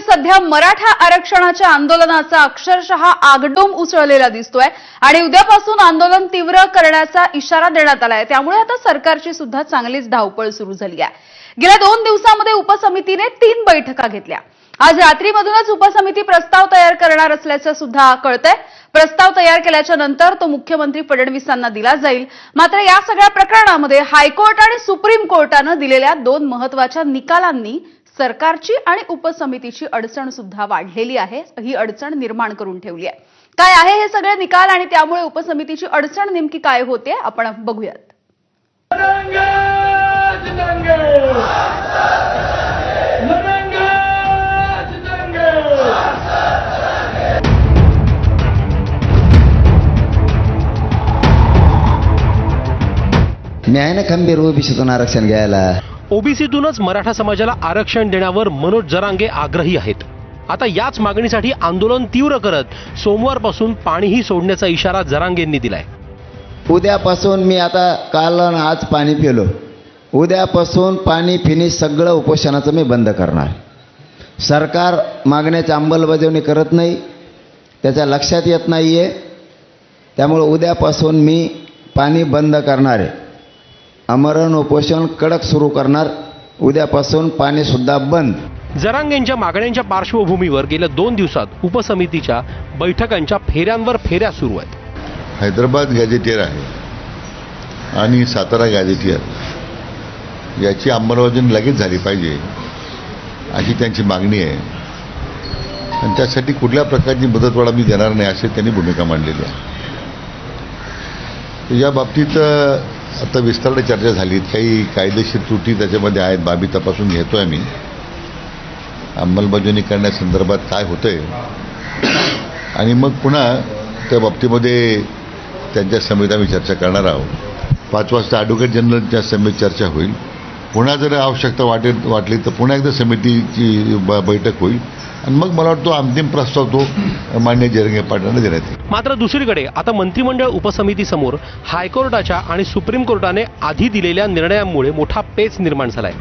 सध्या मराठा आरक्षणाच्या आंदोलनाचा अक्षरशः आगडोम उसळलेला दिसतोय आणि उद्यापासून आंदोलन तीव्र करण्याचा इशारा देण्यात आलाय त्यामुळे आता सरकारची सुद्धा चांगलीच धावपळ सुरू झाली आहे. गेल्या दोन दिवसामध्ये उपसमितीने तीन बैठका घेतल्या. आज रात्रीमधूनच उपसमिती प्रस्ताव तयार करणार असल्याचं सुद्धा कळतंय. प्रस्ताव तयार केल्याच्यानंतर तो मुख्यमंत्री फडणवीसांना दिला जाईल. मात्र या सगळ्या प्रकरणामध्ये हायकोर्ट आणि सुप्रीम कोर्टानं दिलेल्या दोन महत्त्वाच्या निकालांनी सरकारची आणि उपसमितीची अडचण सुद्धा वाढलेली आहे. ही अडचण निर्माण करून ठेवली आहे. काय आहे हे सगळे निकाल आणि त्यामुळे उपसमितीची अडचण नेमकी काय होते आपण बघूयात. लढेंगे जितेंगे खंबीर ओबीसीतून आरक्षण घ्यायला ओबीसीतूनच मराठा समाजाला आरक्षण देण्यावर मनोज जरांगे आग्रही आहेत. आता याच मागणीसाठी आंदोलन तीव्र करत सोमवारपासून पाणीही सोडण्याचा इशारा जरांगेंनी दिलाय. उद्यापासून मी आता काल आज पाणी पिलो. उद्यापासून पाणी पिणी सगळं उपोषणाचं मी बंद करणार. सरकार मागण्याची अंमलबजावणी करत नाही त्याच्या लक्षात येत नाही आहे त्यामुळं उद्यापासून मी पाणी बंद करणार आहे. अमरण उपोषण कडक सुरू करणार. उद्यापासून पाणीसुद्धा बंद. जरांगेंच्या मागण्यांच्या पार्श्वभूमीवर गेल्या दोन दिवसात उपसमितीच्या बैठकांच्या फेऱ्यांवर फेऱ्या सुरू आहेत. हैदराबाद गॅझेटियर आहे आणि सातारा गॅझेटियर. याची अंमलबजावणी लगेच झाली पाहिजे अशी त्यांची मागणी आहे. आणि त्यासाठी कुठल्या प्रकारची मुदतवाढ मी देणार नाही अशी त्यांनी भूमिका मांडलेली आहे. या बाबतीत आता विस्तार चर्चा झाली. काही कायदेशीर त्रुटी त्याच्यामध्ये आहेत. बाबी तपासून घेतो आहे मी अंमलबजावणी करण्यासंदर्भात काय होतं आहे आणि मग पुन्हा त्या बाबतीमध्ये त्यांच्या समितीत आम्ही चर्चा करणार आहोत. पाच वाजता ॲडव्होकेट जनरलच्या समितीत चर्चा होईल. पुन्हा जर आवश्यकता वाटेल वाटली तर पुन्हा एकदा समितीची बैठक होईल. आणि मग मला वाटतो अंतिम प्रस्ताव तो मान्य जरंगे पाटलांना देण्यात येईल. मात्र दुसरीकडे आता मंत्रिमंडळ उपसमितीसमोर हायकोर्टाच्या आणि सुप्रीम कोर्टाने आधी दिलेल्या निर्णयामुळे मोठा पेच निर्माण झालाय.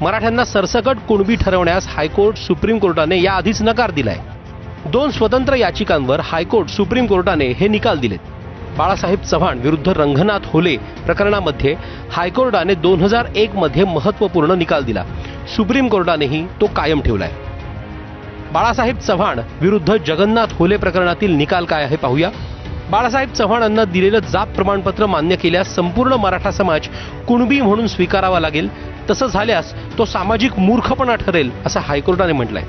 मराठ्यांना सरसकट कुणबी ठरवण्यास हायकोर्ट सुप्रीम कोर्टाने याआधीच नकार दिलाय. दोन स्वतंत्र याचिकांवर हायकोर्ट सुप्रीम कोर्टाने हे निकाल दिलेत. बाळासाहेब चव्हाण विरुद्ध रंगनाथ होले प्रकरणामध्ये हायकोर्टाने दोन हजार एक मध्ये महत्त्वपूर्ण निकाल दिला. सुप्रीम कोर्टानेही तो कायम ठेवलाय. बाळासाहेब चव्हाण विरुद्ध जगन्नाथ होले प्रकरणातील निकाल काय आहे पाहूया. बाळासाहेब चव्हाणांना दिलेलं जात प्रमाणपत्र मान्य केल्यास संपूर्ण मराठा समाज कुणबी म्हणून स्वीकारावा लागेल. तसं झाल्यास तो सामाजिक मूर्खपणा ठरेल असं हायकोर्टाने म्हटलंय.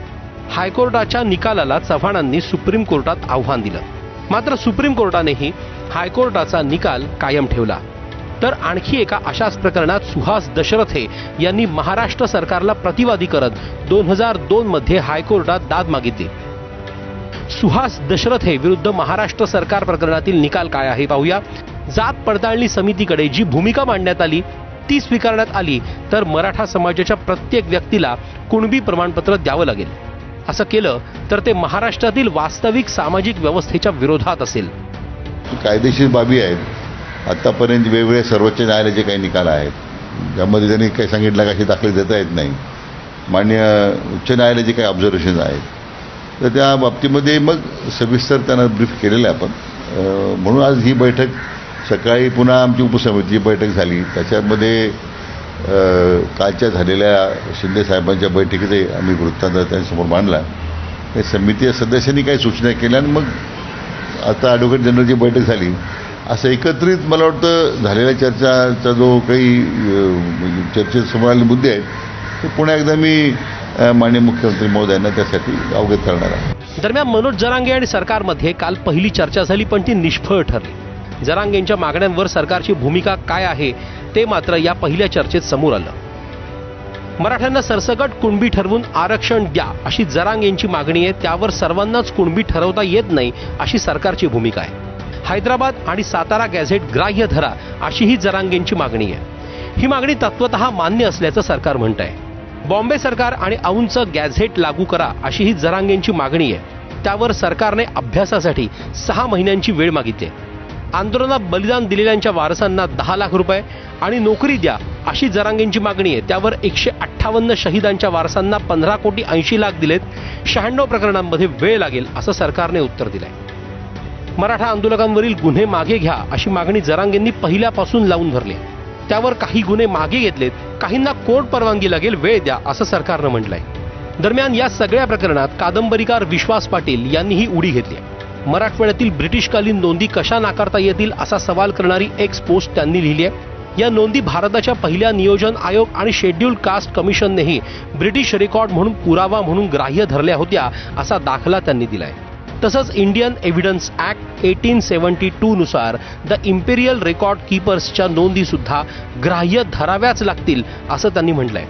हायकोर्टाच्या निकालाला चव्हाणांनी सुप्रीम कोर्टात आव्हान दिलं. मात्र सुप्रीम कोर्टानेही हायकोर्टाचा निकाल कायम ठेवला. तर आणखी एका अशाच प्रकरणात सुहास दशरथे यांनी महाराष्ट्र सरकारला प्रतिवादी करत दोन हजार दोन मध्ये हायकोर्टात दाद मागितली. सुहास दशरथे विरुद्ध महाराष्ट्र सरकार प्रकरणातील निकाल काय आहे पाहूया. जात पडताळणी समितीकडे जी भूमिका मांडण्यात आली ती स्वीकारण्यात आली तर मराठा समाजाच्या प्रत्येक व्यक्तीला कुणबी प्रमाणपत्र द्यावं लागेल. असं केलं तर ते महाराष्ट्रातील वास्तविक सामाजिक व्यवस्थेच्या विरोधात असेल. कायदेशीर बाबी आहेत. आत्तापर्यंत वेगवेगळे सर्वोच्च न्यायालयाचे काही निकाल आहेत. ज्यामध्ये त्यांनी काही सांगितलं कशी दाखले देता येत नाही. मान्य उच्च न्यायालयाचे काही ऑब्झर्वेशन आहेत. तर त्या बाबतीमध्ये मग सविस्तर त्यांना ब्रीफ केलेलं आहे आपण. म्हणून आज ही बैठक सकाळी पुन्हा आमची उपसमितीची बैठक झाली. त्याच्यामध्ये कालच्या झालेल्या शिंदेसाहेबांच्या बैठकीचे बैठकीतही आम्ही वृत्तांत त्यांच्यासमोर मांडला. त्या समिती सदस्यांनी काही सूचना केल्या आणि मग आता ॲडव्होकेट जनरलची बैठक झाली. असं एकत्रित मला वाटतं झालेल्या चर्चाचा जो काही म्हणजे चर्चेत समोर आलेले मुद्दे आहेत ते पुन्हा एकदा मी माननीय मुख्यमंत्री महोदयांना त्यासाठी अवगत करणार आहे. दरम्यान मनोज जरांगे आणि सरकारमध्ये काल पहिली चर्चा झाली पण ती निष्फळ ठरली. जरांगेंच्या मागण्यांवर सरकारची भूमिका काय आहे ते मात्र या पहिल्या चर्चेत समोर आलं. मराठ्यांना सरसकट कुणबी ठरवून आरक्षण द्या अशी जरांगेंची मागणी आहे त्यावर सर्वांनाच कुणबी ठरवता येत नाही अशी सरकारची भूमिका आहे. हैदराबाद आणि सातारा गॅझेट ग्राह्य धरा अशी ही जरांगेंची मागणी आहे. ही मागणी तत्वत मान्य असल्याचं सरकार म्हणत आहे बॉम्बे सरकार आणि औंच गॅझेट लागू करा अशी ही जरांगेंची मागणी आहे. त्यावर सरकारने अभ्यासासाठी सहा महिन्यांची वेळ मागितली आहे. आंदोलनात बलिदान दिलेल्यांच्या वारसांना दहा लाख रुपये आणि नोकरी द्या अशी जरांगेंची मागणी आहे. त्यावर एकशे अठ्ठावन्न शहीदांच्या वारसांना पंधरा कोटी ऐंशी लाख दिलेत. शहाण्णव प्रकरणांमध्ये वेळ लागेल असं सरकारने उत्तर दिलंय. मराठा आंदोलकांवरील गुन्हे मागे घ्या अशी मागणी जरांगेंनी पहिल्यापासून लावून धरली. त्यावर काही गुन्हे मागे घेतलेत काहींना कोर्ट परवानगी लागेल वेळ द्या असं सरकारनं म्हटलंय. दरम्यान या सगळ्या प्रकरणात कादंबरीकार विश्वास पाटील यांनीही उडी घेतली. मराठवाड्यातील ब्रिटिशकालीन नोंदी कशा नाकारता येतील असा सवाल करणारी एक्स पोस्ट त्यांनी लिहिली आहे. या नोंदी भारताच्या पहिल्या नियोजन आयोग आणि शेड्यूल कास्ट कमिशननेही ब्रिटिश रेकॉर्ड म्हणून पुरावा म्हणून ग्राह्य धरल्या होत्या असा दाखला त्यांनी दिलाय. तसंच Indian evidence act eighteen seventy two नुसार द इम्पेरियल रेकॉर्ड कीपर्सच्या नोंदीसुद्धा ग्राह्य धराव्याच लागतील असं त्यांनी म्हटलंय.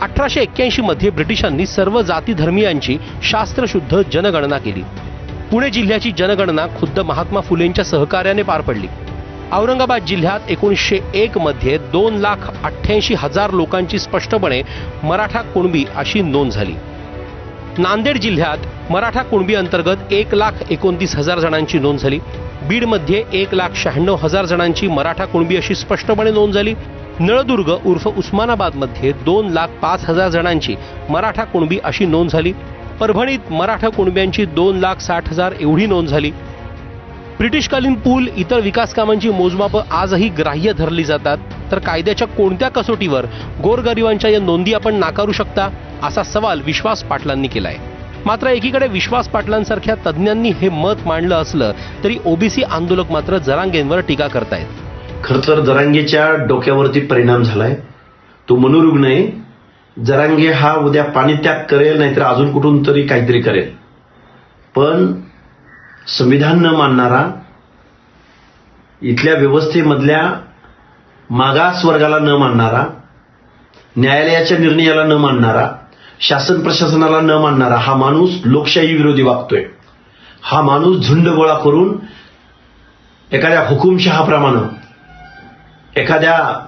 अठराशे एक्क्याऐंशीमध्ये ब्रिटिशांनी सर्व जाती धर्मियांची शास्त्रशुद्ध जनगणना केली. पुणे जिल्ह्याची जनगणना खुद्द महात्मा फुलेंच्या सहकार्याने पार पडली. औरंगाबाद जिल्ह्यात एकोणीसशे एक मध्ये दोन लाख अठ्ठ्याऐंशी हजार लोकांची स्पष्टपणे मराठा कुणबी अशी नोंद झाली. नांदेड जिल्ह्यात मराठा कुणबी अंतर्गत एक लाख एकोणतीस हजार जणांची नोंद झाली. बीडमध्ये एक लाख शहाण्णव हजार जणांची मराठा कुणबी अशी स्पष्टपणे नोंद झाली. नळदुर्ग उर्फ उस्मानाबादमध्ये दोन लाख पाच हजार जणांची मराठा कुणबी अशी नोंद झाली. परभणीत मराठा कुणब्यांची दोन लाख साठ हजार एवढी नोंद झाली. ब्रिटिशकालीन पूल इतर विकास कामांची मोजमापं आजही ग्राह्य धरली जातात. तर कायद्याच्या कोणत्या कसोटीवर गोरगरिबांच्या या नोंदी आपण नाकारू शकता असा सवाल विश्वास पाटलांनी केलाय. मात्र एकीकडे विश्वास पाटलांसारख्या तज्ज्ञांनी हे मत मांडलं असलं तरी ओबीसी आंदोलक मात्र जरांगेंवर टीका करतायत. खर तर जरांगेच्या डोक्यावरती परिणाम झालाय. तो मनोरुग्ण आहे. जरांगे हा उद्या पाणीत्याग करेल नाहीतर अजून कुठून तरी काहीतरी करेल. पण संविधान न मानणारा इथल्या व्यवस्थेमधल्या मागास वर्गाला न मानणारा न्यायालयाच्या निर्णयाला न मानणारा शासन प्रशासनाला न मानणारा हा माणूस लोकशाही विरोधी वागतोय. हा माणूस झुंड गोळा करून एखाद्या हुकुमशहाप्रमाणे एखाद्या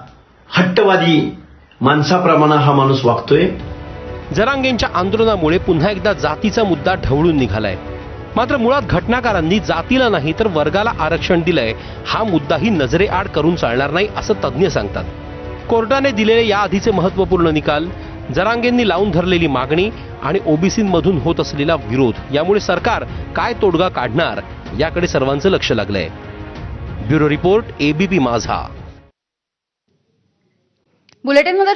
हट्टवादी माणसाप्रमाणे हा माणूस वागतोय. जरांगेंच्या आंदोलनामुळे पुन्हा एकदा जातीचा मुद्दा ढवळून निघालाय. मात्र मुळात घटनाकारांनी जातीला नाही तर वर्गाला आरक्षण दिलंय. हा मुद्दाही नजरेआड करून चालणार नाही असं तज्ज्ञ सांगतात. कोर्टाने दिलेले या आधीचे महत्त्वपूर्ण निकाल जरांगेंनी लावून धरलेली मागणी आणि ओबीसीमधून होत असलेला विरोध यामुळे सरकार काय तोडगा काढणार याकडे सर्वांचं लक्ष लागलंय. ब्युरो रिपोर्ट एबीपी माझा. बुलेटिनमध्ये